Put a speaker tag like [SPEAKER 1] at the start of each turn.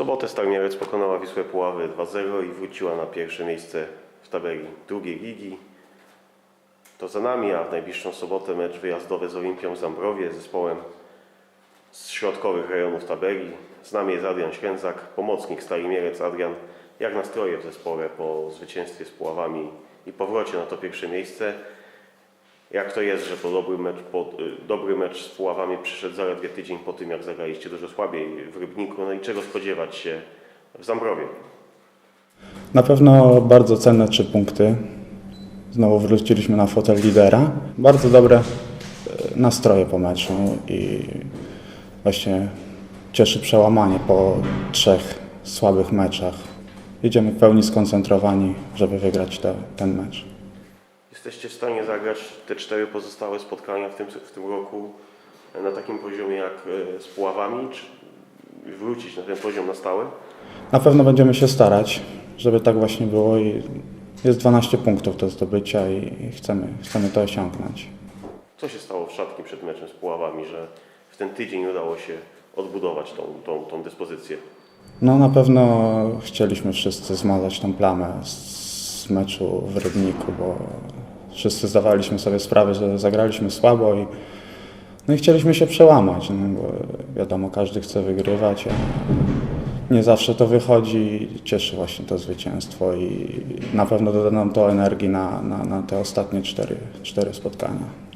[SPEAKER 1] sobotę Starmierec pokonała Wisłę Puławy 2-0 i wróciła na pierwsze miejsce w tabeli drugiej ligi. To za nami, a w najbliższą sobotę mecz wyjazdowy z Olimpią Zambrowie, zespołem z środkowych rejonów tabeli. Z nami jest Adrian Ślęzak, pomocnik Stali Mielec. Adrian, jak nastroje w zespole po zwycięstwie z Puławami i powrocie na to pierwsze miejsce? Jak to jest, że po dobry mecz, po, y, dobry mecz z Puławami przyszedł zaledwie tydzień po tym, jak zagraliście dużo słabiej w Rybniku? No i czego spodziewać się w Zambrowie?
[SPEAKER 2] Na pewno bardzo cenne trzy punkty. Znowu wróciliśmy na fotel lidera. Bardzo dobre e, nastroje po meczu i właśnie cieszy przełamanie po trzech słabych meczach. Jedziemy w pełni skoncentrowani, żeby wygrać te, ten mecz.
[SPEAKER 1] Jesteście w stanie zagrać te cztery pozostałe spotkania w tym, w tym roku na takim poziomie jak y, z Puławami, czy wrócić na ten poziom na stałe?
[SPEAKER 2] Na pewno będziemy się starać, żeby tak właśnie było i jest 12 punktów do zdobycia i chcemy, chcemy to osiągnąć.
[SPEAKER 1] Co się stało w szatni przed meczem z Puławami, że w ten tydzień udało się odbudować tą, tą, tą dyspozycję?
[SPEAKER 2] No na pewno chcieliśmy wszyscy zmazać tą plamę z meczu w Rybniku, bo wszyscy zdawaliśmy sobie sprawę, że zagraliśmy słabo i, no i chcieliśmy się przełamać, no bo wiadomo, każdy chce wygrywać, a nie zawsze to wychodzi. Cieszy właśnie to zwycięstwo i na pewno doda nam to energii na, na, na te ostatnie cztery, cztery spotkania.